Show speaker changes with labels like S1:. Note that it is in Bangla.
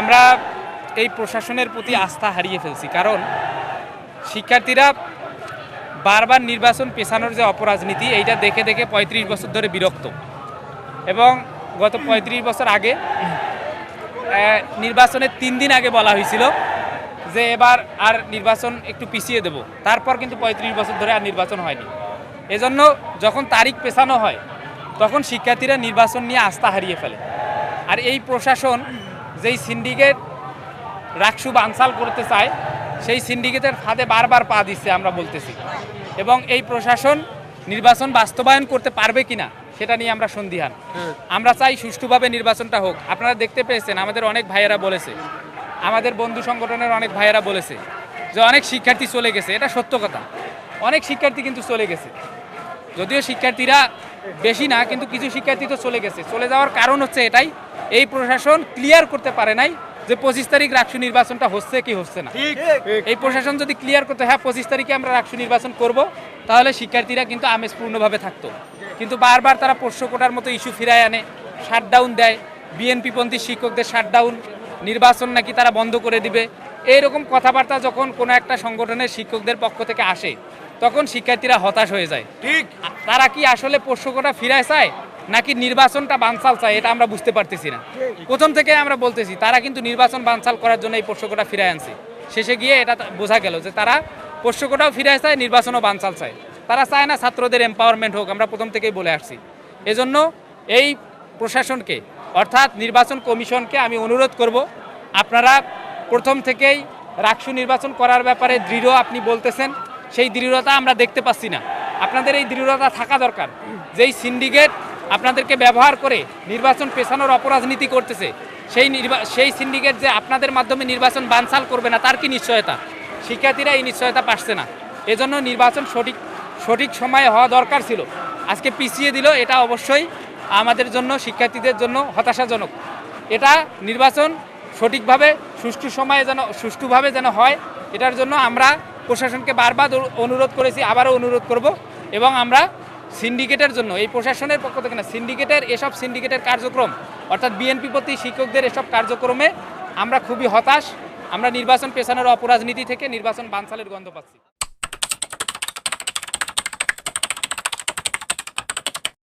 S1: আমরা এই প্রশাসনের প্রতি আস্থা হারিয়ে ফেলছি। কারণ শিক্ষার্থীরা বারবার নির্বাচন পেছানোর যে অপরাজনীতি, এইটা দেখে দেখে পঁয়ত্রিশ বছর ধরে বিরক্ত। এবং গত পঁয়ত্রিশ বছর আগে নির্বাচনের তিন দিন আগে বলা হয়েছিল যে এবার আর নির্বাচন একটু পিছিয়ে দেব। তারপর কিন্তু পঁয়ত্রিশ বছর ধরে আর নির্বাচন হয়নি। এজন্য যখন তারিখ পেছানো হয়, তখন শিক্ষার্থীরা নির্বাচন নিয়ে আস্থা হারিয়ে ফেলে। আর এই প্রশাসন যেই সিন্ডিকেট রাকসু বানসাল করতে চায় সেই সিন্ডিকেটের ফাঁদে বারবার পা দিচ্ছে আমরা বলতেছি। এবং এই প্রশাসন নির্বাচন বাস্তবায়ন করতে পারবে কিনা সেটা নিয়ে আমরা সন্দিহান। আমরা চাই সুষ্ঠুভাবে নির্বাচনটা হোক। আপনারা দেখতে পেয়েছেন আমাদের অনেক ভাইয়েরা বলেছে। আমাদের বন্ধু সংগঠনের অনেক ভাইয়েরা বলেছে যে অনেক শিক্ষার্থী চলে গেছে এটা সত্য কথা। অনেক শিক্ষার্থী কিন্তু চলে গেছে। যদিও শিক্ষার্থীরা বেশি না কিন্তু কিছু শিক্ষার্থী তো চলে গেছে। চলে যাওয়ার কারণ হচ্ছে এটাই এই প্রশাসন ক্লিয়ার করতে পারে নাই যে পঁচিশ তারিখ রাকসু নির্বাচনটা হচ্ছে কি হচ্ছে না। এই প্রশাসন যদি ক্লিয়ার করতে হ্যাঁ পঁচিশ তারিখে আমরা রাকসু নির্বাচন করব তাহলে শিক্ষার্থীরা কিন্তু আমেজপূর্ণভাবে থাকতো। কিন্তু বারবার তারা পোষ্য কোটার মতো ইস্যু ফিরায় আনে শাটডাউন দেয় বিএনপিপন্থী শিক্ষকদের শাটডাউন নির্বাচন নাকি তারা বন্ধ করে দিবে। এইরকম কথাবার্তা যখন কোনো একটা সংগঠনের শিক্ষকদের পক্ষ থেকে আসে তখন শিক্ষার্থীরা হতাশ হয়ে যায়।
S2: ঠিক।
S1: তারা কি আসলে পোষ্যকটা ফিরায় চায় নাকি নির্বাচনটা বানচাল চায় এটা আমরা বুঝতে পারতেছি না। প্রথম থেকে আমরা বলতেছি তারা কিন্তু নির্বাচন বানচাল করার জন্য এই পোষ্যকটা ফিরায় আনছে। শেষে গিয়ে এটা বোঝা গেল যে তারা পোষ্যকটাও ফিরায় চায় নির্বাচনও বানচাল চায়। তারা চায় না ছাত্রদের এম্পাওয়ারমেন্ট হোক আমরা প্রথম থেকেই বলে আসছি। এজন্য এই প্রশাসনকে অর্থাৎ নির্বাচন কমিশনকে আমি অনুরোধ করব আপনারা প্রথম থেকেই রাকসু নির্বাচন করার ব্যাপারে দৃঢ় আপনি বলতেছেন সেই দৃঢ়তা আমরা দেখতে পাচ্ছি না। আপনাদের এই দৃঢ়তা থাকা দরকার। যেই সিন্ডিকেট আপনাদেরকে ব্যবহার করে নির্বাচন পেছানোর অপরাজনীতি করতেছে, সেই সেই সিন্ডিকেট যে আপনাদের মাধ্যমে নির্বাচন বানচাল করবে না, তার কি নিশ্চয়তা? শিক্ষার্থীরা এই নিশ্চয়তা পাচ্ছে না। এজন্য নির্বাচন সঠিক সঠিক সময়ে হওয়া দরকার ছিল। আজকে পিছিয়ে দিল, এটা অবশ্যই আমাদের জন্য, শিক্ষার্থীদের জন্য হতাশাজনক। এটা নির্বাচন সঠিকভাবে, সুষ্ঠু সময়ে যেন সুষ্ঠুভাবে যেন হয়, এটার জন্য আমরা প্রশাসনকে বারবার অনুরোধ করেছি, আবারও অনুরোধ করব এবং আমরা সিন্ডিকেটের জন্য, এই প্রশাসনের পক্ষ থেকে না, সিন্ডিকেটের এসব সিন্ডিকেটের কার্যক্রম, অর্থাৎ বিএনপি প্রতি শিক্ষকদের এসব কার্যক্রমে আমরা খুবই হতাশ। আমরা নির্বাচন পেছানোর অপরাজনীতি থেকে নির্বাচন বানসালের গন্ধ পাচ্ছি।